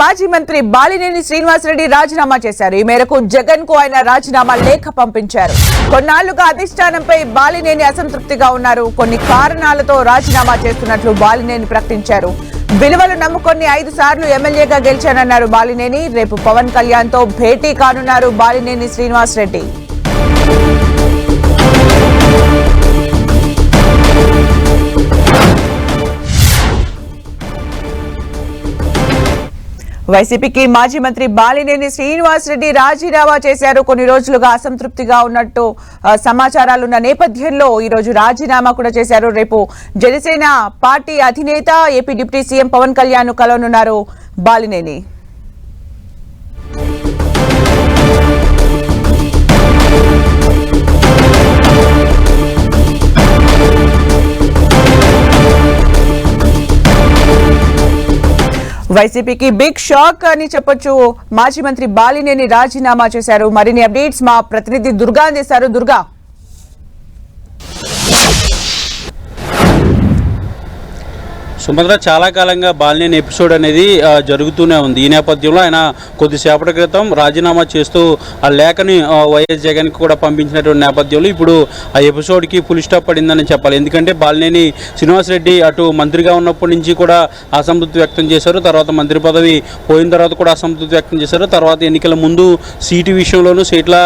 మాజీ మంత్రి బాలినేని శ్రీనివాసరెడ్డి రాజీనామా చేశారు. ఈ మేరకు జగన్కు ఆయన రాజీనామా లేఖ పంపించారు. కొన్నాళ్ళుగా అధిష్టానంపై బాలినేని అసంతృప్తిగా ఉన్నారు. కొన్ని కారణాలతో రాజీనామా చేస్తున్నట్లు బాలినేని ప్రకటించారు. విలువలు నమ్ముకొని ఐదు సార్లు ఎమ్మెల్యేగా గెలిచానన్నారు బాలినేని. రేపు పవన్ కళ్యాణ్తో భేటీ కానున్నారు బాలినేని శ్రీనివాసరెడ్డి. వైసీపీకి మాజీ మంత్రి బాలినేని శ్రీనివాసరెడ్డి రాజీనామా చేశారు. కొన్ని రోజులుగా అసంతృప్తిగా ఉన్నట్టు సమాచారాలున్న నేపథ్యంలో ఈరోజు రాజీనామా కూడా చేశారు. రేపు జనసేన పార్టీ అధినేత AP deputy CM Pawan Kalyan కలవనున్నారు Balineni. వైసీపీకి బిగ్ షాక్ అని చెప్పొచ్చు. మాజీ మంత్రి బాలినేని రాజీనామా చేశారు. మరిన్ని అప్డేట్స్ మా ప్రతినిధి దుర్గా అందేశారు దుర్గా సుభద్ర చాలా కాలంగా బాలినేని ఎపిసోడ్ అనేది జరుగుతూనే ఉంది. ఈ నేపథ్యంలో ఆయన కొద్దిసేపటి క్రితం రాజీనామా చేస్తూ ఆ లేఖని వైఎస్ జగన్కి కూడా పంపించినటువంటి నేపథ్యంలో ఇప్పుడు ఆ ఎపిసోడ్కి ఫుల్ స్టాప్ పడిందని చెప్పాలి. ఎందుకంటే బాలినేని శ్రీనివాసరెడ్డి అటు మంత్రిగా ఉన్నప్పటి నుంచి కూడా అసంతృప్తి వ్యక్తం చేశారు. తర్వాత మంత్రి పదవి పోయిన తర్వాత కూడా అసంతృప్తి వ్యక్తం చేశారు. తర్వాత ఎన్నికల ముందు సీటు విషయంలోనూ సీట్ల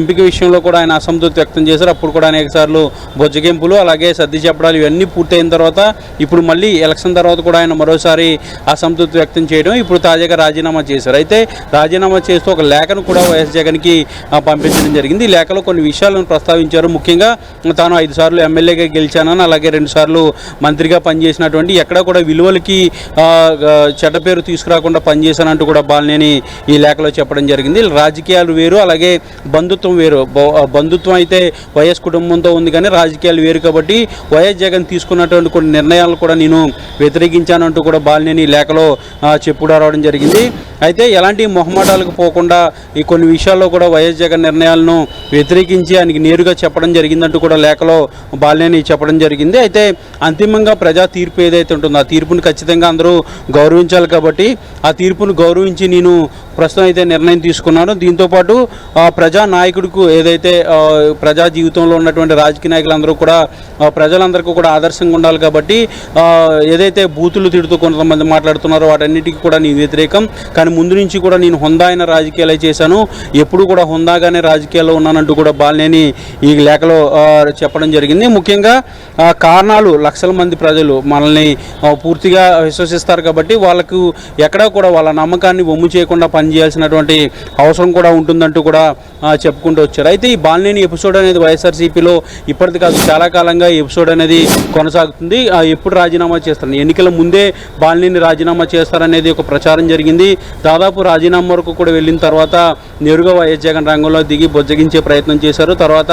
ఎంపిక విషయంలో కూడా ఆయన అసంతృప్తి వ్యక్తం చేశారు. అప్పుడు కూడా అనేక సార్లు బొజ్జగింపులు అలాగే సర్ది చెప్పడాలు ఇవన్నీ పూర్తయిన తర్వాత ఇప్పుడు మళ్ళీ ఎలక్షన్ తర్వాత కూడా ఆయన మరోసారి అసంతృప్తి వ్యక్తం చేయడం ఇప్పుడు తాజాగా రాజీనామా చేశారు. అయితే రాజీనామా చేస్తూ ఒక లేఖను కూడా వైఎస్ జగన్కి పంపించడం జరిగింది. ఈ లేఖలో కొన్ని విషయాలను ప్రస్తావించారు. ముఖ్యంగా తాను ఐదు సార్లు ఎమ్మెల్యేగా గెలిచానని అలాగే రెండుసార్లు మంత్రిగా పనిచేసినటువంటి ఎక్కడ కూడా విలువలకి చెడ్డ పేరు తీసుకురాకుండా పనిచేశానంటూ కూడా బాలినేని ఈ లేఖలో చెప్పడం జరిగింది. రాజకీయాలు వేరు అలాగే బంధుత్వం వేరు. బంధుత్వం అయితే వైఎస్ కుటుంబంతో ఉంది కానీ రాజకీయాలు వేరు కాబట్టి వైఎస్ జగన్ తీసుకున్నటువంటి కొన్ని నిర్ణయాలు కూడా నేను వ్యతిరేకించానంటూ కూడా బాలినేని లేఖలో చెప్పుడు రావడం జరిగింది. అయితే ఎలాంటి మొహమాటాలకు పోకుండా ఈ కొన్ని విషయాల్లో కూడా వైఎస్ జగన్ నిర్ణయాలను వ్యతిరేకించి ఆయనకి నేరుగా చెప్పడం జరిగిందంటూ కూడా లేఖలో బాలినేని చెప్పడం జరిగింది. అయితే అంతిమంగా ప్రజా తీర్పు ఏదైతే ఉంటుందో ఆ తీర్పును ఖచ్చితంగా అందరూ గౌరవించాలి కాబట్టి ఆ తీర్పును గౌరవించి నేను ప్రస్తుతం అయితే నిర్ణయం తీసుకున్నాను. దీంతోపాటు ప్రజా నాయకుడికి ఏదైతే ప్రజా జీవితంలో ఉన్నటువంటి రాజకీయ నాయకులందరూ కూడా ప్రజలందరికీ కూడా ఆదర్శంగా ఉండాలి కాబట్టి ఏదైతే ఏదైతే బూతులు తిడుతూ కొంతమంది మాట్లాడుతున్నారో వాటన్నిటికీ కూడా నేను వ్యతిరేకం. కానీ ముందు నుంచి కూడా నేను హుందా అయిన రాజకీయాలే చేశాను. ఎప్పుడు కూడా హుందాగానే రాజకీయాల్లో ఉన్నానంటూ కూడా బాలినేని ఈ లేఖలో చెప్పడం జరిగింది. ముఖ్యంగా ఆ, కారణాలు లక్షల మంది ప్రజలు మనల్ని పూర్తిగా విశ్వసిస్తారు కాబట్టి వాళ్ళకు ఎక్కడా కూడా వాళ్ళ నమ్మకాన్ని వమ్ము చేయకుండా పనిచేయాల్సినటువంటి అవసరం కూడా ఉంటుందంటూ కూడా చెప్పుకుంటూ వచ్చారు. అయితే ఈ బాలినేని ఎపిసోడ్ అనేది వైఎస్ఆర్సీపీలో ఇప్పటిది కాదు చాలా కాలంగా ఈ ఎపిసోడ్ అనేది కొనసాగుతుంది. ఎప్పుడు రాజీనామా చేస్తారు? ఎన్నికల ముందే బాలినేని రాజీనామా చేస్తారనేది ఒక ప్రచారం జరిగింది. దాదాపు రాజీనామా వరకు కూడా వెళ్ళిన తర్వాత నేరుగా వైఎస్ జగన్ రంగంలో దిగి బొజ్జగించే ప్రయత్నం చేశారు. తర్వాత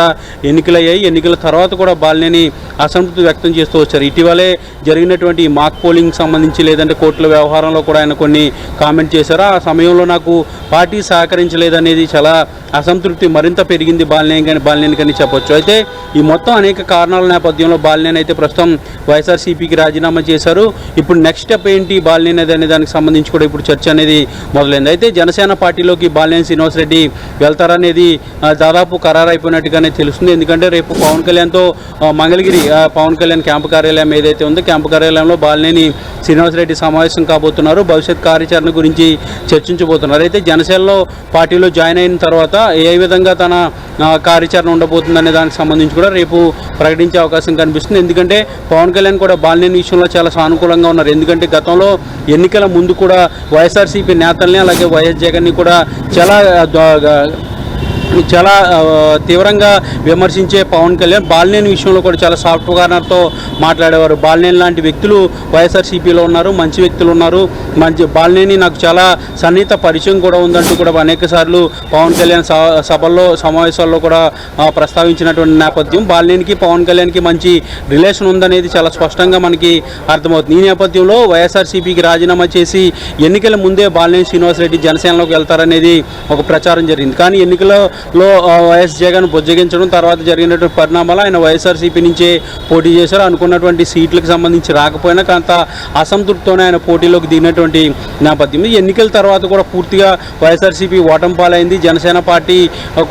ఎన్నికలయ్యాయి. ఎన్నికల తర్వాత కూడా బాలినేని అసంతృప్తి వ్యక్తం చేస్తూ వచ్చారు. ఇటీవలే జరిగినటువంటి మాక్ పోలింగ్ సంబంధించి లేదంటే కోర్టుల వ్యవహారంలో కూడా ఆయన కొన్ని కామెంట్ చేశారు. ఆ సమయంలో నాకు పార్టీ సహకరించలేదనేది చాలా అసంతృప్తి మరింత పెరిగింది బాలినేని కానీ బాలినేని కానీ చెప్పొచ్చు. అయితే ఈ మొత్తం అనేక కారణాల నేపథ్యంలో బాలినేని అయితే ప్రస్తుతం వైఎస్ఆర్సీపీకి రాజీనామా చేశారు. ఇప్పుడు నెక్స్ట్ స్టెప్ ఏంటి బాలినేని అనేది అనే దానికి సంబంధించి కూడా ఇప్పుడు చర్చ అనేది మొదలైంది. అయితే జనసేన పార్టీలోకి బాలినేని శ్రీనివాసరెడ్డి వెళ్తారనేది దాదాపు ఖరారైపోయినట్టుగానే తెలుస్తుంది. ఎందుకంటే రేపు పవన్ కళ్యాణ్తో మంగళగిరి పవన్ కళ్యాణ్ క్యాంపు కార్యాలయం ఏదైతే ఉందో క్యాంపు కార్యాలయంలో బాలినేని శ్రీనివాసరెడ్డి సమావేశం కాబోతున్నారు. భవిష్యత్ కార్యాచరణ గురించి చర్చించబోతున్నారు. అయితే జనసేనలో పార్టీలో జాయిన్ అయిన తర్వాత ఏ విధంగా తన కార్యాచరణ ఉండబోతుందనే దానికి సంబంధించి కూడా రేపు ప్రకటించే అవకాశం కనిపిస్తుంది. ఎందుకంటే పవన్ కళ్యాణ్ కూడా బాలినేని విషయంలో చాలా సానుకూలంగా ఉన్నారు. ఎందుకంటే గతంలో ఎన్నికల ముందు కూడా వైఎస్ఆర్సీపీ నేతల్ని అలాగే వైఎస్ జగన్ని కూడా చాలా dog, uh, చాలా తీవ్రంగా విమర్శించే పవన్ కళ్యాణ్ బాలినేని విషయంలో కూడా చాలా సాఫ్ట్ కార్నర్తో మాట్లాడేవారు. బాలినేని లాంటి వ్యక్తులు వైఎస్ఆర్సీపీలో ఉన్నారు మంచి వ్యక్తులు ఉన్నారు. మంచి బాలినేని నాకు చాలా సన్నిహిత పరిచయం కూడా ఉందంటూ కూడా అనేక సార్లు పవన్ కళ్యాణ్ స- సభల్లో సమావేశాల్లో కూడా ప్రస్తావించినటువంటి నేపథ్యం. బాలినేనికి పవన్ కళ్యాణ్కి మంచి రిలేషన్ ఉందనేది చాలా స్పష్టంగా మనకి అర్థమవుతుంది. ఈ నేపథ్యంలో వైఎస్ఆర్సీపీకి రాజీనామా చేసి ఎన్నికల ముందే బాలినేని శ్రీనివాసరెడ్డి జనసేనలోకి వెళ్తారనేది ఒక ప్రచారం జరిగింది. కానీ ఎన్నికల లో వైఎస్ జగన్ బుజ్జగించడం తర్వాత జరిగినటువంటి పరిణామాలు ఆయన వైఎస్ఆర్సీపీ నుంచే పోటీ చేశారు. అనుకున్నటువంటి సీట్లకు సంబంధించి రాకపోయినా కొంత అసంతృప్తితోనే ఆయన పోటీలోకి దిగినటువంటి నేపథ్యం. ఎన్నికల తర్వాత కూడా పూర్తిగా వైఎస్ఆర్సీపీ ఓటమి పాలైంది. జనసేన పార్టీ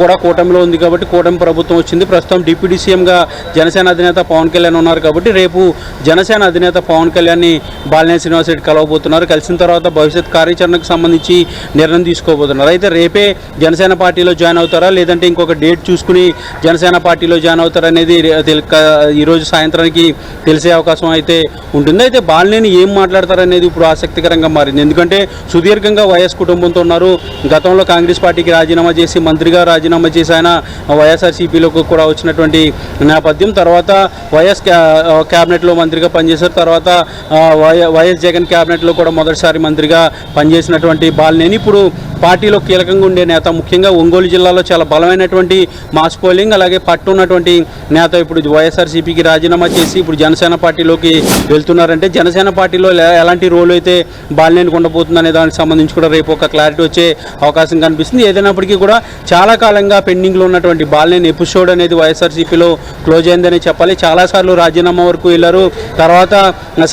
కూడా కూటమిలో ఉంది కాబట్టి కూటమి ప్రభుత్వం వచ్చింది. ప్రస్తుతం డిప్యూటీ సీఎంగా జనసేన అధినేత పవన్ కళ్యాణ్ ఉన్నారు కాబట్టి రేపు జనసేన అధినేత పవన్ కళ్యాణ్ని బాలినేని శ్రీనివాసరెడ్డి కలవబోతున్నారు. కలిసిన తర్వాత భవిష్యత్ కార్యాచరణకు సంబంధించి నిర్ణయం తీసుకోబోతున్నారు. అయితే రేపే జనసేన పార్టీలో జాయిన్ అవుతారు. లేదంటే ఇంకొక డేట్ చూసుకుని జనసేన పార్టీలో జాయిన్ అవుతారా అనేది ఈరోజు సాయంత్రానికి తెలిసే అవకాశం అయితే ఉంటుంది. అయితే బాలినేని ఏం మాట్లాడతారనేది ఇప్పుడు ఆసక్తికరంగా మారింది. ఎందుకంటే సుదీర్ఘంగా వైఎస్ కుటుంబంతో ఉన్నారు. గతంలో కాంగ్రెస్ పార్టీకి రాజీనామా చేసి మంత్రిగా రాజీనామా చేసి ఆయన వైఎస్ఆర్సీపీలోకి కూడా వచ్చినటువంటి నేపథ్యం. తర్వాత వైఎస్ క్యాబినెట్లో మంత్రిగా పనిచేశారు. తర్వాత వై- వైఎస్ జగన్ క్యాబినెట్లో కూడా మొదటిసారి మంత్రిగా పనిచేసినటువంటి బాలినేని. ఇప్పుడు పార్టీలో కీలకంగా ఉండే నేత ముఖ్యంగా ఒంగోలు జిల్లాలో చాలా బలమైనటువంటి మాస్ పోలింగ్ అలాగే పట్టు ఉన్నటువంటి నేత ఇప్పుడు వైఎస్ఆర్సీపీకి రాజీనామా చేసి ఇప్పుడు జనసేన పార్టీలోకి వెళ్తున్నారంటే జనసేన పార్టీలో ఎలాంటి రోల్ అయితే బాలినేనికి ఉండబోతుందనే దానికి సంబంధించి కూడా రేపు ఒక క్లారిటీ వచ్చే అవకాశం కనిపిస్తుంది. ఏదైనప్పటికీ కూడా చాలా కాలంగా పెండింగ్లో ఉన్నటువంటి బాలినేని ఎపిసోడ్ అనేది వైఎస్ఆర్సీపీలో క్లోజ్ అయిందని చెప్పాలి. చాలాసార్లు రాజీనామా వరకు వెళ్ళారు. తర్వాత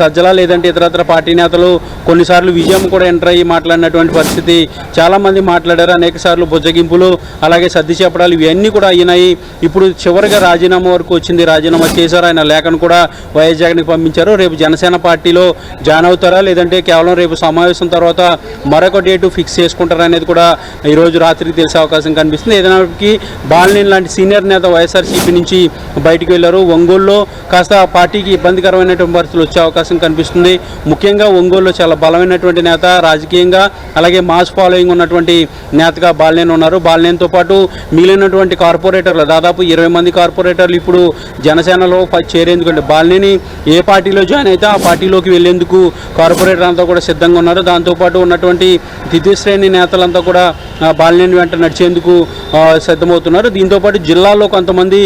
సజ్జల లేదంటే ఇతరత్ర పార్టీ నేతలు కొన్నిసార్లు విజయం కూడా ఎంటర్ అయ్యి మాట్లాడినటువంటి పరిస్థితి చాలా చాలామంది మాట్లాడారు అనేక సార్లు బుజ్జగింపులు అలాగే సర్ది చెప్పడాలు ఇవన్నీ కూడా అయినాయి. ఇప్పుడు చివరిగా రాజీనామా వరకు వచ్చింది రాజీనామా చేశారు. ఆయన లేఖను కూడా వైఎస్ జగన్కి పంపించారు. రేపు జనసేన పార్టీలో జాయిన్ అవుతారా లేదంటే కేవలం రేపు సమావేశం తర్వాత మరొక డేటు ఫిక్స్ చేసుకుంటారా అనేది కూడా ఈరోజు రాత్రికి తెలిసే అవకాశం కనిపిస్తుంది. ఏదైనాకి బాలినేని లాంటి సీనియర్ నేత వైఎస్ఆర్సీపీ నుంచి బయటికి వెళ్ళారు. ఒంగోలులో కాస్త పార్టీకి ఇబ్బందికరమైనటువంటి పరిస్థితులు వచ్చే అవకాశం కనిపిస్తుంది. ముఖ్యంగా ఒంగోలులో చాలా బలమైనటువంటి నేత రాజకీయంగా అలాగే మాస్ ఫాలోయింగ్ ఉన్నటువంటి నేతగా బాలినేని ఉన్నారు. బాలినేనితో పాటు మిగిలినటువంటి కార్పొరేటర్లు దాదాపు ఇరవై మంది కార్పొరేటర్లు ఇప్పుడు జనసేనలో ప- చేరేందుకు అంటే బాలినేని ఏ పార్టీలో జాయిన్ అయితే ఆ పార్టీలోకి వెళ్ళేందుకు కార్పొరేటర్ అంతా కూడా సిద్ధంగా ఉన్నారు. దాంతోపాటు ఉన్నటువంటి ద్వితీయ నేతలంతా కూడా బాలినేని వెంట నడిచేందుకు సిద్ధమవుతున్నారు. దీంతోపాటు జిల్లాలో కొంతమంది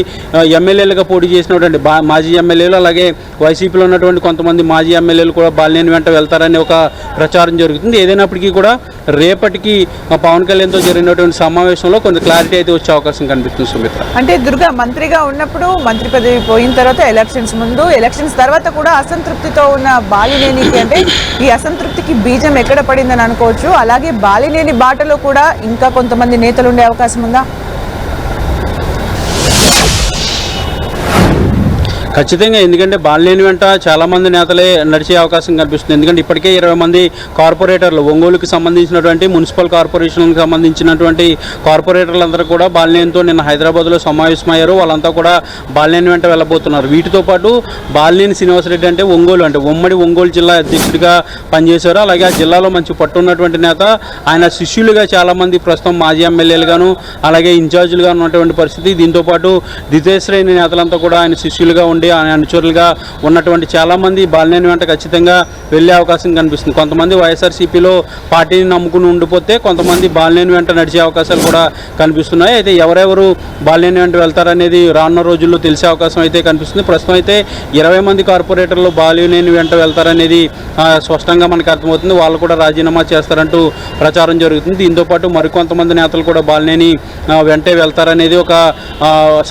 ఎమ్మెల్యేలుగా పోటీ చేసినటువంటి బా మాజీ ఎమ్మెల్యేలు అలాగే వైసీపీలో ఉన్నటువంటి కొంతమంది మాజీ ఎమ్మెల్యేలు కూడా బాలినేని వెంట వెళ్తారని ఒక ప్రచారం జరుగుతుంది. ఏదైనప్పటికీ కూడా రేపటికి పవన్ కళ్యాణ్తో జరిగినటువంటి సమావేశంలో కొంత క్లారిటీ అయితే వచ్చే అవకాశం కనిపిస్తుంది సుమిత్ర. అంటే దుర్గా మంత్రిగా ఉన్నప్పుడు మంత్రి పదవి పోయిన తర్వాత ఎలక్షన్స్ ముందు ఎలక్షన్స్ తర్వాత కూడా అసంతృప్తితో ఉన్న బాలినేనికి అంటే ఈ అసంతృప్తికి బీజం ఎక్కడ పడిందని అనుకోవచ్చు. అలాగే బాలినేని బాటలో కూడా ఇంకా కొంతమంది నేతలు ఉండే అవకాశం ఉందా? ఖచ్చితంగా ఎందుకంటే బాలినేని వెంట చాలా మంది నేతలే నడిచే అవకాశం కనిపిస్తుంది. ఎందుకంటే ఇప్పటికే ఇరవై మంది కార్పొరేటర్లు ఒంగోలుకి సంబంధించినటువంటి మున్సిపల్ కార్పొరేషన్కి సంబంధించినటువంటి కార్పొరేటర్లందరూ కూడా బాలినేనితో నిన్న హైదరాబాద్లో సమావేశమయ్యారు. వాళ్ళంతా కూడా బాలినేని వెంట వెళ్ళబోతున్నారు. వీటితో పాటు బాలినేని శ్రీనివాసరెడ్డి అంటే ఒంగోలు అంటే ఉమ్మడి ఒంగోలు జిల్లా అధ్యక్షుడిగా పనిచేశారు. అలాగే ఆ జిల్లాలో మంచి పట్టున్నటువంటి నేత ఆయన శిష్యులుగా చాలామంది ప్రస్తుతం మాజీ ఎమ్మెల్యేలుగాను అలాగే ఇన్ఛార్జీలుగా ఉన్నటువంటి పరిస్థితి. దీంతో పాటు ద్వితీయ శ్రేణి నేతలంతా కూడా ఆయన శిష్యులుగా ఉండి ఆయన అనుచరులుగా ఉన్నటువంటి చాలామంది బాలినేని వెంట ఖచ్చితంగా వెళ్ళే అవకాశం కనిపిస్తుంది. కొంతమంది వైఎస్ఆర్సీపీలో పార్టీని నమ్ముకుని ఉండిపోతే కొంతమంది బాలినేని వెంట నడిచే అవకాశాలు కూడా కనిపిస్తున్నాయి. అయితే ఎవరెవరు బాలినేని వెంట వెళ్తారనేది రానున్న రోజుల్లో తెలిసే అవకాశం అయితే కనిపిస్తుంది. ప్రస్తుతం అయితే ఇరవై మంది కార్పొరేటర్లు బాలినేని వెంట వెళ్తారనేది స్పష్టంగా మనకు అర్థమవుతుంది. వాళ్ళు కూడా రాజీనామా చేస్తారంటూ ప్రచారం జరుగుతుంది. దీంతో పాటు మరికొంతమంది నేతలు కూడా బాలినేని వెంటే వెళ్తారనేది ఒక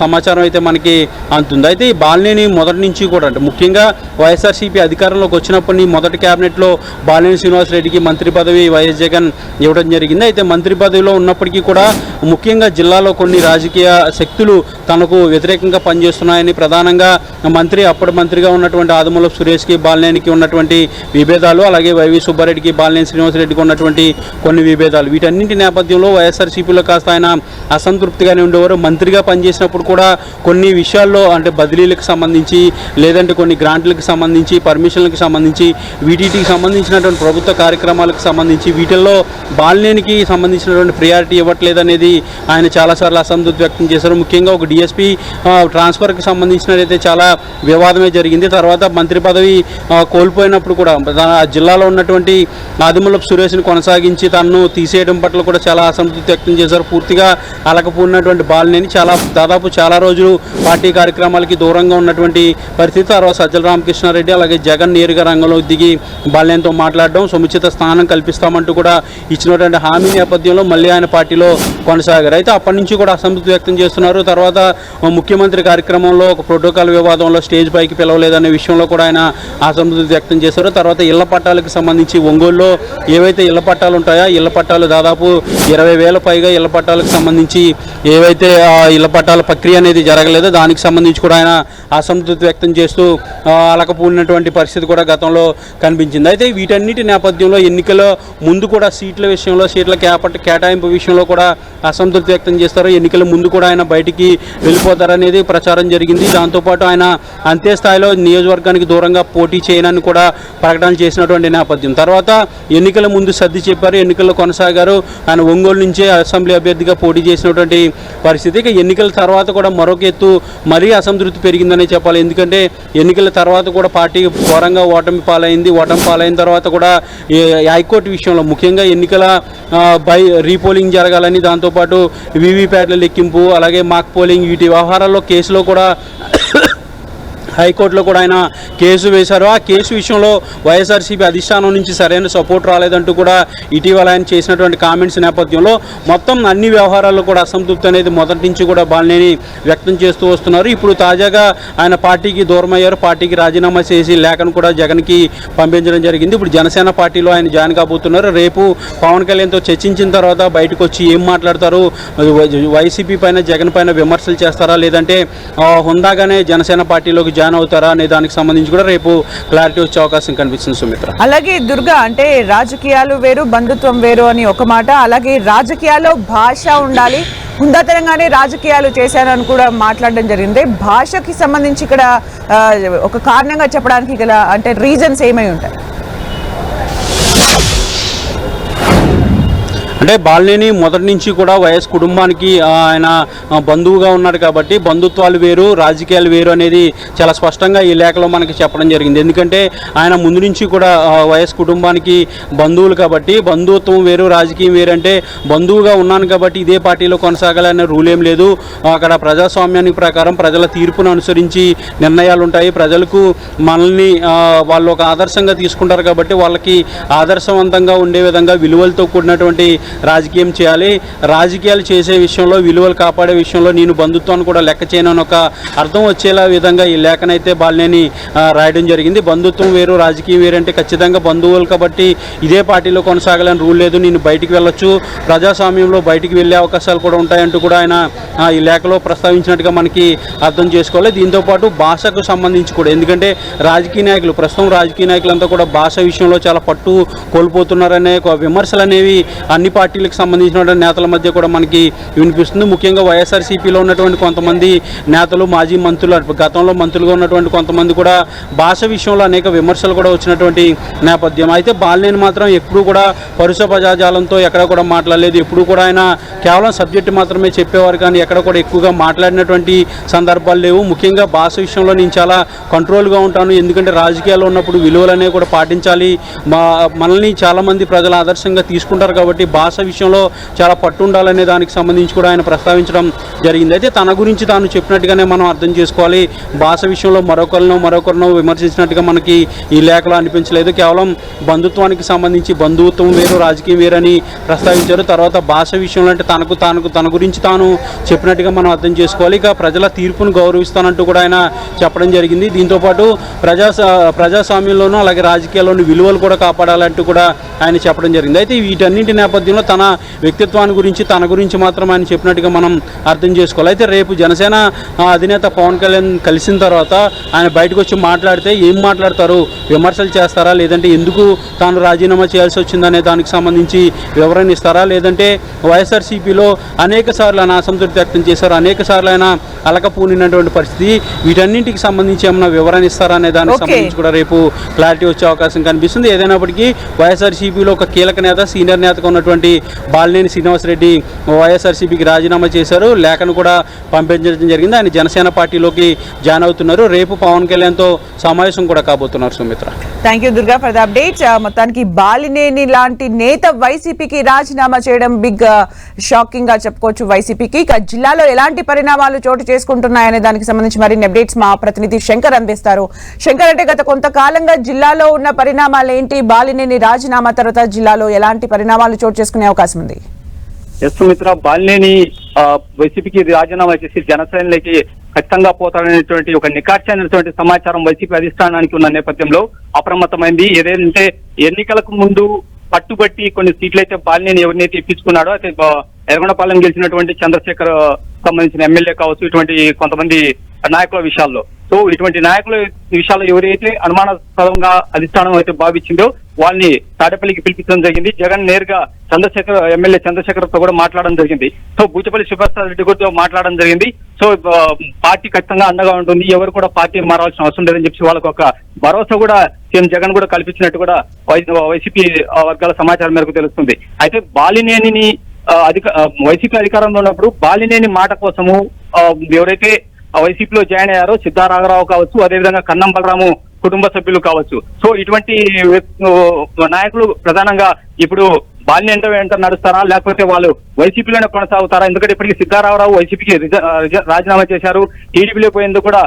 సమాచారం అయితే మనకి అందుతుంది. అయితే ఈ బాలినేని మొదటి నుంచి కూడా అంటే ముఖ్యంగా వైఎస్ఆర్సీపీ అధికారంలోకి వచ్చినప్పటి నుంచి మొదటి క్యాబినెట్లో బాలినేని శ్రీనివాసరెడ్డికి మంత్రి పదవి వైఎస్ జగన్ ఇవ్వడం జరిగింది. అయితే మంత్రి పదవిలో ఉన్నప్పటికీ కూడా ముఖ్యంగా జిల్లాలో కొన్ని రాజకీయ శక్తులు తనకు వ్యతిరేకంగా పనిచేస్తున్నాయని ప్రధానంగా మంత్రి అప్పటి మంత్రిగా ఉన్నటువంటి ఆదమూలపు సురేష్కి బాలినేనికి ఉన్నటువంటి విభేదాలు అలాగే వైవి సుబ్బారెడ్డికి బాలినేని శ్రీనివాసరెడ్డికి ఉన్నటువంటి కొన్ని విభేదాలు. వీటన్నింటి నేపథ్యంలో వైఎస్ఆర్సీపీలో కాస్త ఆయన అసంతృప్తిగానే ఉండేవారు. మంత్రిగా పనిచేసినప్పుడు కూడా కొన్ని విషయాల్లో అంటే బదిలీలకు సంబంధించి సంబంధించి లేదంటే కొన్ని గ్రాంట్లకు సంబంధించి పర్మిషన్లకు సంబంధించి వీటికి సంబంధించినటువంటి ప్రభుత్వ కార్యక్రమాలకు సంబంధించి వీటిల్లో బాలినేనికి సంబంధించినటువంటి ప్రియారిటీ ఇవ్వట్లేదనేది ఆయన చాలాసార్లు అసంతృప్తి వ్యక్తం చేశారు. ముఖ్యంగా ఒక డిఎస్పీ ట్రాన్స్ఫర్కి సంబంధించినట్లయితే చాలా వివాదమే జరిగింది. తర్వాత మంత్రి పదవి కోల్పోయినప్పుడు కూడా ఆ జిల్లాలో ఉన్నటువంటి ఆదిమూలపు సురేష్ని కొనసాగించి తనను తీసేయడం పట్ల కూడా చాలా అసంతృప్తి వ్యక్తం చేశారు. పూర్తిగా అలకపోయినటువంటి బాలినేని చాలా దాదాపు చాలా రోజులు పార్టీ కార్యక్రమాలకి దూరంగా ఉన్నటువంటి చేసినటువంటి పరిస్థితి. తర్వాత సజ్జల రామకృష్ణారెడ్డి అలాగే జగన్ నేరుగా రంగంలో దిగి బాల్యంతో మాట్లాడడం సముచిత స్థానం కల్పిస్తామంటూ కూడా ఇచ్చినటువంటి హామీ నేపథ్యంలో మళ్ళీ ఆయన పార్టీలో కొనసాగారు. అయితే అప్పటి నుంచి కూడా అసంతృప్తి వ్యక్తం చేస్తున్నారు. తర్వాత ముఖ్యమంత్రి కార్యక్రమంలో ఒక ప్రోటోకాల్ వివాదంలో స్టేజ్ పైకి పిలవలేదనే విషయంలో కూడా ఆయన అసంతృప్తి వ్యక్తం చేశారు. తర్వాత ఇళ్ళ పట్టాలకు సంబంధించి ఒంగోలులో ఏవైతే ఇళ్ళ పట్టాలు ఉంటాయో ఇళ్ళ పట్టాలు దాదాపు ఇరవై వేల పైగా ఇళ్ళ పట్టాలకు సంబంధించి ఏవైతే ఆ ఇళ్ళ పట్టాల ప్రక్రియ అనేది జరగలేదో దానికి సంబంధించి కూడా ఆయన అసంతృప్తి అసంతృప్తి వ్యక్తం చేస్తూ ఆ, అలకపోయినటువంటి పరిస్థితి కూడా గతంలో కనిపించింది. అయితే వీటన్నిటి నేపథ్యంలో ఎన్నికల ముందు కూడా సీట్ల విషయంలో సీట్ల కేపట్ కేటాయింపు విషయంలో కూడా అసంతృప్తి వ్యక్తం చేస్తారు. ఎన్నికల ముందు కూడా ఆయన బయటికి వెళ్ళిపోతారనేది ప్రచారం జరిగింది. దాంతోపాటు ఆయన అంతే స్థాయిలో నియోజకవర్గానికి దూరంగా పోటీ చేయనని కూడా ప్రకటన చేసినటువంటి నేపథ్యం. తర్వాత ఎన్నికల ముందు సర్ది చెప్పారు. ఎన్నికల్లో కొనసాగారు. ఆయన ఒంగోలు నుంచే అసెంబ్లీ అభ్యర్థిగా పోటీ చేసినటువంటి పరిస్థితి. ఇక ఎన్నికల తర్వాత కూడా మరొక ఎత్తు మరీ అసంతృప్తి పెరిగిందనే చెప్పాలి. ఎందుకంటే ఎన్నికల తర్వాత కూడా పార్టీ ఘోరంగా ఓటమి పాలైంది. ఓటమి పాలైన తర్వాత కూడా హైకోర్టు విషయంలో ముఖ్యంగా ఎన్నికల బై రీపోలింగ్ జరగాలని దాంతోపాటు వీవీప్యాట్ల లెక్కింపు అలాగే మాక్ పోలింగ్ వీటి వ్యవహారాల్లో కేసులో కూడా హైకోర్టులో కూడా ఆయన కేసు వేశారు. ఆ కేసు విషయంలో వైఎస్ఆర్సీపీ అధిష్టానం నుంచి సరైన సపోర్ట్ రాలేదంటూ కూడా ఇటీవల ఆయన చేసినటువంటి కామెంట్స్ నేపథ్యంలో మొత్తం అన్ని వ్యవహారాల్లో కూడా అసంతృప్తి అనేది మొదటి నుంచి కూడా బాలినేని వ్యక్తం చేస్తూ వస్తున్నారు. ఇప్పుడు తాజాగా ఆయన పార్టీకి దూరం అయ్యారు పార్టీకి రాజీనామా చేసి లేఖను కూడా జగన్కి పంపించడం జరిగింది. ఇప్పుడు జనసేన పార్టీలో ఆయన జాయిన్ కాబోతున్నారు. రేపు పవన్ కళ్యాణ్తో చర్చించిన తర్వాత బయటకు వచ్చి ఏం మాట్లాడతారు? వైసీపీ పైన జగన్ పైన విమర్శలు చేస్తారా? లేదంటే హుందాగానే జనసేన పార్టీలోకి జాయిన్ అవుతారా అనే దానికి సంబంధించి కూడా రేపు క్లారిటీ వచ్చే అవకాశం కనిపిస్తుంది సుమిత్ర. అలాగే దుర్గా అంటే రాజకీయాలు వేరు బంధుత్వం వేరు అని ఒక మాట. అలాగే రాజకీయాల్లో భాష ఉండాలి. హుందాతనంగానే రాజకీయాలు చేశారని కూడా మాట్లాడడం జరిగింది. భాషకి సంబంధించి ఇక్కడ ఒక కారణంగా చెప్పడానికి గల అంటే రీజన్స్ ఏమై ఉంటాయి? అంటే బాలినేని మొదటి నుంచి కూడా వైఎస్ కుటుంబానికి ఆయన బంధువుగా ఉన్నాడు కాబట్టి బంధుత్వాలు వేరు రాజకీయాలు వేరు అనేది చాలా స్పష్టంగా ఈ లేఖలో మనకి చెప్పడం జరిగింది. ఎందుకంటే ఆయన ముందు నుంచి కూడా వైఎస్ కుటుంబానికి బంధువులు కాబట్టి బంధుత్వం వేరు రాజకీయం వేరు అంటే బంధువుగా ఉన్నాను కాబట్టి ఇదే పార్టీలో కొనసాగాలనే రూల్ ఏం లేదు. అక్కడ ప్రజాస్వామ్యానికి ప్రకారం ప్రజల తీర్పును అనుసరించి నిర్ణయాలు ఉంటాయి. ప్రజలకు మనల్ని వాళ్ళు ఒక ఆదర్శంగా తీసుకుంటారు కాబట్టి వాళ్ళకి ఆదర్శవంతంగా ఉండే విధంగా విలువలతో కూడినటువంటి రాజకీయం చేయాలి. రాజకీయాలు చేసే విషయంలో విలువలు కాపాడే విషయంలో నేను బంధుత్వాన్ని కూడా లెక్క చేయనని ఒక అర్థం వచ్చేలా విధంగా ఈ లేఖనైతే బాలినేని రాయడం జరిగింది. బంధుత్వం వేరు రాజకీయం వేరు అంటే ఖచ్చితంగా బంధువులు కాబట్టి ఇదే పార్టీలో కొనసాగాలని రూల్ లేదు. నేను బయటికి వెళ్ళొచ్చు. ప్రజాస్వామ్యంలో బయటికి వెళ్ళే అవకాశాలు కూడా ఉంటాయంటూ కూడా ఆయన ఈ లేఖలో ప్రస్తావించినట్టుగా మనకి అర్థం చేసుకోవాలి. దీంతోపాటు భాషకు సంబంధించి కూడా ఎందుకంటే రాజకీయ నాయకులు ప్రస్తుతం రాజకీయ నాయకులంతా కూడా భాష విషయంలో చాలా పట్టు కోల్పోతున్నారనే ఒక విమర్శలు అనేవి అన్ని పార్టీలకు సంబంధించిన నేతల మధ్య కూడా మనకి వినిపిస్తుంది. ముఖ్యంగా వైఎస్ఆర్సీపీలో ఉన్నటువంటి కొంతమంది నేతలు మాజీ మంత్రులు గతంలో మంత్రులుగా ఉన్నటువంటి కొంతమంది కూడా భాష విషయంలో అనేక విమర్శలు కూడా వచ్చినటువంటి నేపథ్యం. అయితే బాలినేని మాత్రం ఎప్పుడూ కూడా పరుష పదాజాలంతో ఎక్కడ కూడా మాట్లాడలేదు. ఎప్పుడు కూడా ఆయన కేవలం సబ్జెక్ట్ మాత్రమే చెప్పేవారు కానీ ఎక్కడ కూడా ఎక్కువగా మాట్లాడినటువంటి సందర్భాలు లేవు. ముఖ్యంగా భాష విషయంలో నేను చాలా కంట్రోల్గా ఉంటాను. ఎందుకంటే రాజకీయాల్లో ఉన్నప్పుడు విలువలు అనేవి కూడా పాటించాలి. మా మనల్ని చాలామంది ప్రజలు ఆదర్శంగా తీసుకుంటారు కాబట్టి భాష విషయంలో చాలా పట్టు ఉండాలనే దానికి సంబంధించి కూడా ఆయన ప్రస్తావించడం జరిగింది. అయితే తన గురించి తాను చెప్పినట్టుగానే మనం అర్థం చేసుకోవాలి. భాష విషయంలో మరొకరినో మరొకరినో విమర్శించినట్టుగా మనకి ఈ లేఖలో అనిపించలేదు. కేవలం బంధుత్వానికి సంబంధించి బంధుత్వం వేరు రాజకీయం వేరని ప్రస్తావించారు. తర్వాత భాష విషయంలో అంటే తనకు తనకు తన గురించి తాను చెప్పినట్టుగా మనం అర్థం చేసుకోవాలి. ఇక ప్రజల తీర్పును గౌరవిస్తానంటూ కూడా ఆయన చెప్పడం జరిగింది. దీంతోపాటు ప్రజా ప్రజాస్వామ్యంలోనూ అలాగే రాజకీయాల్లోని విలువలు కూడా కాపాడాలంటూ కూడా ఆయన చెప్పడం జరిగింది. అయితే వీటన్నింటి నేపథ్యంలో తన వ్యక్తిత్వాన్ని గురించి తన గురించి మాత్రం ఆయన చెప్పినట్టుగా మనం అర్థం చేసుకోవాలి. అయితే రేపు జనసేన అధినేత పవన్ కళ్యాణ్ కలిసిన తర్వాత ఆయన బయటకు వచ్చి మాట్లాడితే ఏం మాట్లాడతారు? విమర్శలు చేస్తారా? లేదంటే ఎందుకు తాను రాజీనామా చేయాల్సి వచ్చిందనే దానికి సంబంధించి వివరణ ఇస్తారా? లేదంటే వైఎస్ఆర్సీపీలో అనేక సార్లు ఆయన అసంతృప్తి వ్యక్తం చేశారు. అనేక సార్లు ఆయన అలకపోనినటువంటి పరిస్థితి. వీటన్నింటికి సంబంధించి ఏమైనా వివరణ ఇస్తారా అనే దానికి. సంబంధించి కూడా రేపు క్లారిటీ వచ్చే అవకాశం కనిపిస్తుంది. ఏదైనప్పటికీ వైఎస్ఆర్సీపీలో ఒక కీలక నేత సీనియర్ నేతగా ఉన్నటువంటి బాలినేని శ్రీనివాసరెడ్డి వైఎస్ఆర్సీపీకి రాజీనామా చేశారు. లేఖను కూడా పంపించడం జరిగింది. ఆయన జనసేన పార్టీలోకి జాయిన్ అవుతున్నారు. రేపు పవన్ కళ్యాణ్తో సమావేశం కూడా కాబోతున్నారు Sumitra. Thank you Durga for the update. మొత్తానికి బాలినేని లాంటి నేత వైసీపీకి రాజీనామా చేయడం బిగ్ షాకింగ్గా చెప్పుకోవచ్చు వైసీపీకి. ఇక జిల్లాలో ఎలాంటి పరిణామాలు చోటు చేసుకుంటున్నాయనే దానికి సంబంధించి మరిన్ని అప్డేట్స్ మా ప్రతినిధి శంకర్ అందిస్తారు. శంకర్ అంటే గత కొంతకాలంగా జిల్లాలో ఉన్న పరిణామాలు ఏంటి బాలినేని రాజీనామా తర్వాత జిల్లాలో ఎలాంటి పరిణామాలు చోటు చేసుకునే అవకాశం ఉంది? ఎస్ బాలినేని వైసీపీకి రాజీనామా చేసి జనసేనలోకి ఖచ్చితంగా పోతాడనేటువంటి ఒక నికార్చైనటువంటి సమాచారం వైసీపీ అధిష్టానానికి ఉన్న నేపథ్యంలో అప్రమత్తమైంది. ఏదైతే ఎన్నికలకు ముందు పట్టుబట్టి కొన్ని సీట్లు అయితే బాలినేని ఎవరినైతే ఇప్పించుకున్నాడో అయితే ఎర్రగొండపాలెం గెలిచినటువంటి చంద్రశేఖర్ సంబంధించిన ఎమ్మెల్యే కావచ్చు ఇటువంటి కొంతమంది నాయకుల విషయాల్లో. సో ఇటువంటి నాయకుల విషయాల్లో ఎవరైతే అనుమానాస్పదంగా అధిష్టానం అయితే భావించిందో వాళ్ళని తాడేపల్లికి పిలిపించడం జరిగింది. జగన్ నేరుగా చంద్రశేఖర్ ఎమ్మెల్యే చంద్రశేఖర్తో కూడా మాట్లాడడం జరిగింది. సో బూచపల్లి సుభాష్ రెడ్డి కూడా మాట్లాడడం జరిగింది. సో పార్టీ ఖచ్చితంగా అండగా ఉంటుంది. ఎవరు కూడా పార్టీ మారాల్సిన అవసరం లేదని చెప్పి వాళ్ళకు ఒక భరోసా కూడా సీఎం జగన్ కూడా కల్పించినట్టు కూడా వై- వైసీపీ వర్గాల సమాచారం మేరకు తెలుస్తుంది. అయితే బాలినేనిని అధిక వైసీపీ అధికారంలో ఉన్నప్పుడు బాలినేని మాట కోసము ఎవరైతే వైసీపీలో జాయిన్ అయ్యారో సిద్ధారాఘరావు కావచ్చు అదేవిధంగా కన్నం బలరాము కుటుంబ సభ్యులు కావచ్చు. సో ఇటువంటి నాయకులు ప్రధానంగా ఇప్పుడు బాల్యం వెంట నడుస్తారా? లేకపోతే వాళ్ళు వైసీపీలోనే కొనసాగుతారా? ఎందుకంటే ఇప్పటికీ సిద్ధారామరావు వైసీపీకి రాజీనామా చేశారు. టీడీపీలో పోయేందుకు కూడా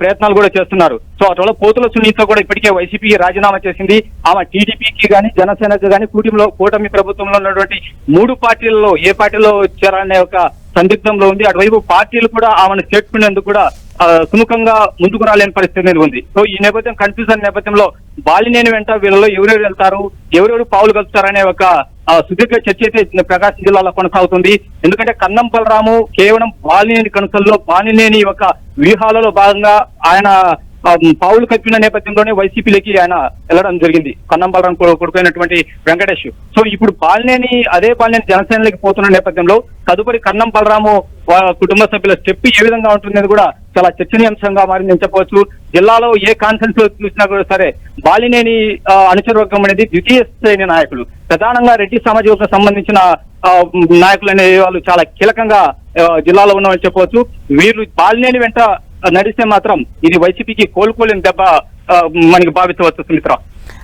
ప్రయత్నాలు కూడా చేస్తున్నారు. సో అటువల్ల పోతుల సునీత కూడా ఇప్పటికే వైసీపీకి రాజీనామా చేసింది. ఆమె టీడీపీకి కానీ జనసేనకు కానీ కూటమిలో కూటమి ప్రభుత్వంలో ఉన్నటువంటి మూడు పార్టీలలో ఏ పార్టీలో చేరాలనే ఒక సందిగ్ధంలో ఉంది. అటువైపు పార్టీలు కూడా ఆమెను చేర్చుకునేందుకు కూడా సుముఖంగా ముందుకు రాలేని పరిస్థితి అనేది ఉంది. సో ఈ నేపథ్యం కన్ఫ్యూజన్ నేపథ్యంలో బాలినేని వెంట వీళ్ళలో ఎవరెవరు వెళ్తారు? ఎవరెవరు పావులు కలుపుతారనే ఒక సుదీర్ఘ చర్చ అయితే ప్రకాశం జిల్లాలో కొనసాగుతుంది. ఎందుకంటే కన్నం బలరాము కేవలం బాలినేని కనుసల్లో బాలినేని ఒక వ్యూహాలలో భాగంగా ఆయన పావులు కప్పిన నేపథ్యంలోనే వైసీపీలోకి ఆయన వెళ్ళడం జరిగింది. కన్నం బలరాం కొడుకైనటువంటి వెంకటేష్. సో ఇప్పుడు బాలినేని అదే బాలినేని జనసేనలోకి పోతున్న నేపథ్యంలో తదుపరి కన్నం బలరాము కుటుంబ సభ్యుల స్టెప్ ఏ విధంగా ఉంటుందని కూడా చాలా చర్చనీయాంశంగా మారిందని చెప్పవచ్చు. జిల్లాలో ఏ కాన్ఫరెన్స్లో చూసినా కూడా సరే బాలినేని అనుచరవర్గం అనేది ద్వితీయ శ్రేణి నాయకులు. ప్రధానంగా రెడ్డి సామాజిక వర్గం సంబంధించిన ఆ, నాయకులు అనే వాళ్ళు చాలా కీలకంగా ఆ, జిల్లాలో ఉన్నామని చెప్పవచ్చు. వీరు బాలినేని వెంట నడిస్తే మాత్రం ఇది వైసీపీకి కోలుకోలేని దెబ్బ ఆ, మనకి భావించవచ్చు సుమిత్ర.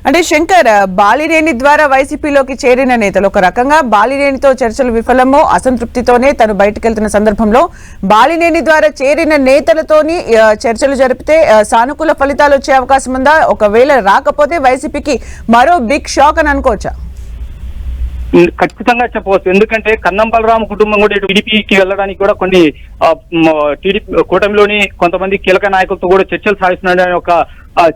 అంటే శంకర్ బాలినేని ద్వారా వైసీపీలోకి చేరిన నేతలు ఒక రకంగా బాలినేనితో చర్చలు విఫలమో అసంతృప్తితోనే తను బయటకెళ్తున్న సందర్భంలో బాలినేని ద్వారా చేరిన నేతలతోని చర్చలు జరిపితే సానుకూల ఫలితాలు వచ్చే అవకాశం ఉందా? ఒకవేళ రాకపోతే వైసీపీకి మరో బిగ్ షాక్ అని అనుకోవచ్చా? ఖచ్చితంగా చెప్పవచ్చు. ఎందుకంటే కన్నం బలరామ కుటుంబం కూడా టీడీపీకి వెళ్ళడానికి కూడా కొన్ని టీడీపీ కూటమిలోని కొంతమంది కీలక నాయకులతో కూడా చర్చలు సాగిస్తున్నాడని ఒక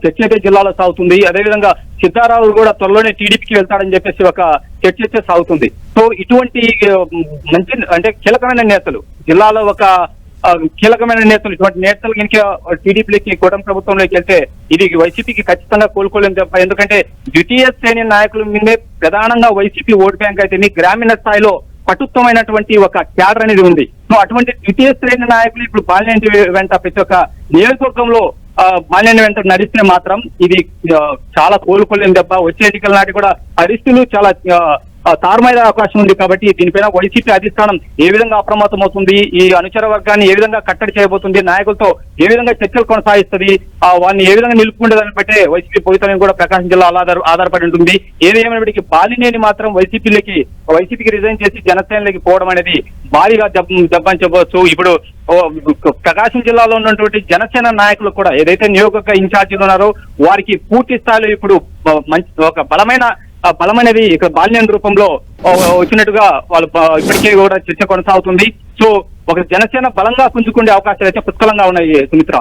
చర్చ అయితే జిల్లాలో సాగుతుంది. అదేవిధంగా సిద్ధారావు కూడా త్వరలోనే టీడీపీకి వెళ్తాడని చెప్పేసి ఒక చర్చ అయితే సాగుతుంది. సో ఇటువంటి మంచి అంటే కీలకమైన నేతలు జిల్లాలో ఒక కీలకమైన నేతలు ఇటువంటి నేతలు కనుక టీడీపీలోకి కూటమి ప్రభుత్వంలోకి వెళ్తే ఇది వైసీపీకి ఖచ్చితంగా కోలుకోలేదు ఎందుకంటే ద్వితీయ శ్రేణి నాయకుల మీదే ప్రధానంగా వైసీపీ ఓట్ బ్యాంక్ అయితే గ్రామీణ స్థాయిలో పటుత్వమైనటువంటి ఒక క్యాడర్ అనేది ఉంది. సో అటువంటి ద్వితీయ శ్రేణి నాయకులు ఇప్పుడు బాల్యంటి వెంట ప్రతి ఒక్క నియోజకవర్గంలో ఆ, వెంట నడిస్తే మాత్రం ఇది చాలా కోలుకోలేని దెబ్బ. వచ్చే ఎన్నికల నాటి కూడా పరిస్థితులు చాలా తారుమారే అవకాశం ఉంది కాబట్టి దీనిపైన వైసీపీ అధిష్టానం ఏ విధంగా అప్రమత్తం అవుతుంది ఈ అనుచర వర్గాన్ని ఏ విధంగా కట్టడి చేయబోతుంది? నాయకులతో ఏ విధంగా చర్చలు కొనసాగిస్తుంది? వారిని ఏ విధంగా నిలుపుకుంటే దాన్ని బట్టే వైసీపీ పోయితనం కూడా ప్రకాశం జిల్లా ఆధార ఆధారపడి ఉంటుంది. ఏది ఏమైనప్పటికీ బాలినేని మాత్రం వైసీపీలోకి వైసీపీకి రిజైన్ చేసి జనసేనలోకి పోవడం అనేది భారీగా దెబ్బ దెబ్బ చెప్పవచ్చు ఇప్పుడు ఓ, ప్రకాశం జిల్లాలో ఉన్నటువంటి జనసేన నాయకులు కూడా ఏదైతే నియోజక ఇన్ఛార్జీలు ఉన్నారో వారికి పూర్తి స్థాయిలో ఇప్పుడు మంచి ఒక బలమైన ఆ అనేది ఇక్కడ బాల్యం రూపంలో వచ్చినట్టుగా వాళ్ళు ఇప్పటికే కూడా చర్చ కొనసాగుతుంది. సో ఒక జనసేన బలంగా పుంజుకునే అవకాశాలు అయితే పుష్కలంగా ఉన్నాయి సుమిత్ర.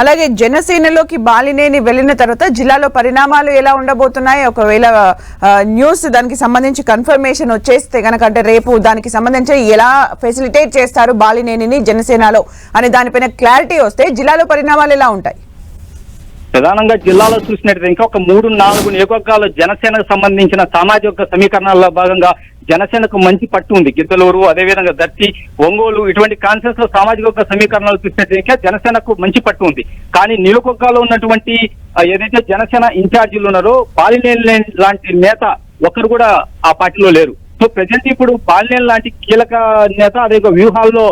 అలాగే జనసేనలోకి బాలినేని వెళ్ళిన తర్వాత జిల్లాలో పరిణామాలు ఎలా ఉండబోతున్నాయి? ఒకవేళ న్యూస్ దానికి సంబంధించి కన్ఫర్మేషన్ వచ్చేస్తే కనుక అంటే రేపు దానికి సంబంధించి ఎలా ఫెసిలిటేట్ చేస్తారు బాలినేనిని జనసేనలో అనే దానిపైన క్లారిటీ వస్తే జిల్లాలో పరిణామాలు ఎలా ఉంటాయి? ప్రధానంగా జిల్లాలో చూసినట్లయితే ఇంకా ఒక మూడు నాలుగు నియోజకవర్గాల్లో జనసేనకు సంబంధించిన సామాజిక సమీకరణాల్లో భాగంగా జనసేనకు మంచి పట్టు ఉంది. గిద్దలూరు అదేవిధంగా దర్శి ఒంగోలు ఇటువంటి కాన్సెస్లో సామాజిక వర్గ సమీకరణాలు చూసినట్లయితే జనసేనకు మంచి పట్టు ఉంది. కానీ నియోజకవర్గాల్లో ఉన్నటువంటి ఏదైతే జనసేన ఇన్ఛార్జీలు ఉన్నారో పాలినేని లాంటి నేత ఒకరు కూడా ఆ పార్టీలో లేరు. సో ప్రజెంట్ ఇప్పుడు పాలినేని లాంటి కీలక నేత అదే వ్యూహాల్లో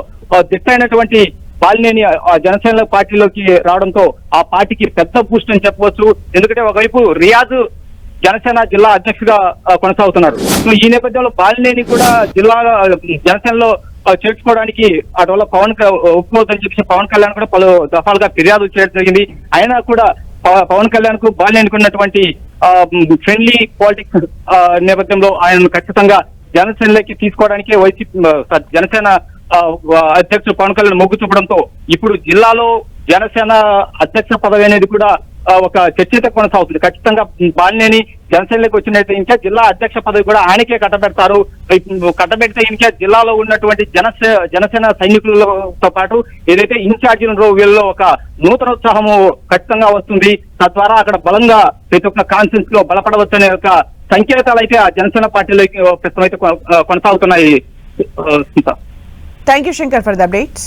దిట్టైనటువంటి బాలినేని ఆ జనసేన పార్టీలోకి రావడంతో ఆ పార్టీకి పెద్ద బూస్ట్ అని చెప్పవచ్చు. ఎందుకంటే ఒకవైపు రియాజ్ జనసేన జిల్లా అధ్యక్షుడిగా కొనసాగుతున్నారు. సో ఈ నేపథ్యంలో బాలినేని కూడా జిల్లా జనసేనలో చేర్చుకోవడానికి అటువల్ల పవన్ ఒప్పుకోవద్దని చెప్పి పవన్ కళ్యాణ్ కూడా పలు దఫాలుగా ఫిర్యాదు చేయడం జరిగింది. అయినా కూడా పవన్ కళ్యాణ్కు బాల్యానికి ఉన్నటువంటి ఫ్రెండ్లీ పాలిటిక్స్ నేపథ్యంలో ఆయనను ఖచ్చితంగా జనసేనలోకి తీసుకోవడానికి వైసీపీ జనసేన అధ్యక్షుడు పవన్ కళ్యాణ్ మొగ్గు చూపడంతో ఇప్పుడు జిల్లాలో జనసేన అధ్యక్ష పదవి అనేది కూడా ఒక చర్చత కొనసాగుతుంది. ఖచ్చితంగా బాలినేని జనసేనలోకి వచ్చినట్టు ఇంకా జిల్లా అధ్యక్ష పదవి కూడా ఆయనకే కట్టబెడతారు. కట్టబెడితే ఇంకా జిల్లాలో ఉన్నటువంటి జనసే జనసేన సైనికులతో పాటు ఏదైతే ఇన్ఛార్జీలు వీళ్ళలో ఒక నూతన ఉత్సాహము ఖచ్చితంగా వస్తుంది. తద్వారా అక్కడ బలంగా ప్రతి ఒక్క కాన్ఫరెన్స్లో బలపడవచ్చు అనే ఒక సంకేతాలు అయితే ఆ జనసేన పార్టీలోకి ప్రస్తుతం అయితే కొనసాగుతున్నాయి. ఆ, Sunitha. Thank you Shankar for the updates